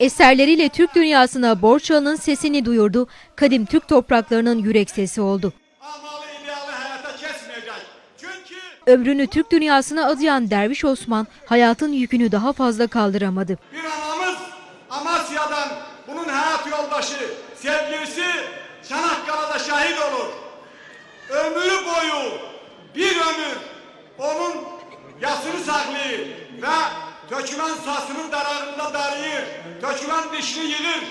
Eserleriyle Türk dünyasına Borçalı'nın sesini duyurdu, kadim Türk topraklarının yürek sesi oldu. Ömrünü Türk dünyasına adayan Derviş Osman hayatın yükünü daha fazla kaldıramadı. bir anamız Amasya'dan bunun hayat yoldaşı, sevgilisi Çanakkale'de şehit olur. Ömrü boyu bir ömür onun yasını saklayır ve tökülen sasının darağında darıyır, tökülen dişini yılır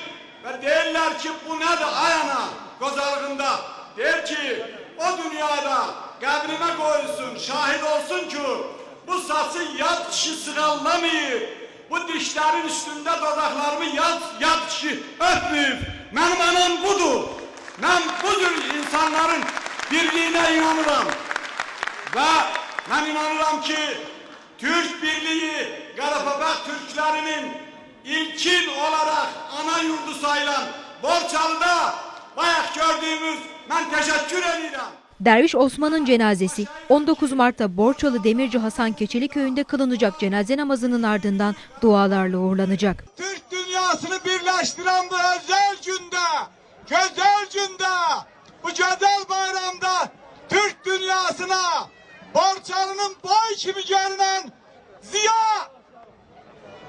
ve derler ki bu nedir ayana kozalığında der ki o dünyada kabrime koyulsun şahit olsun ki bu sası yat kişi sırallamayıp bu dişlerin üstünde dodaklarımı yat yat kişi öpmeyip benim anam budur. Ben bu tür insanların birliğine inanırım. Ve ben inanıram ki Türk Birliği Karapapak Türklerinin ilkin olarak ana yurdu sayılan Borçalı'da bayağı gördüğümüz ben teşekkür ederim. Derviş Osman'ın cenazesi 19 Mart'ta Borçalı Demirci Hasan Keçeli köyünde kılınacak cenaze namazının ardından dualarla uğurlanacak. Türk dünyasını birleştiren bu özel günde, güzel günde, bu güzel bayramda Borçalı'nın boy gibi görünen Ziya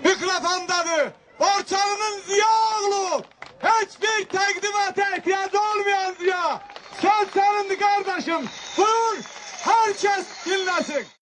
mikrofondadır. Borçalı'nın Ziya oğlu hiçbir takdimata ihtiyacı olmayan Ziya. Söz senindir kardeşim. Buyur herkes dinlesin.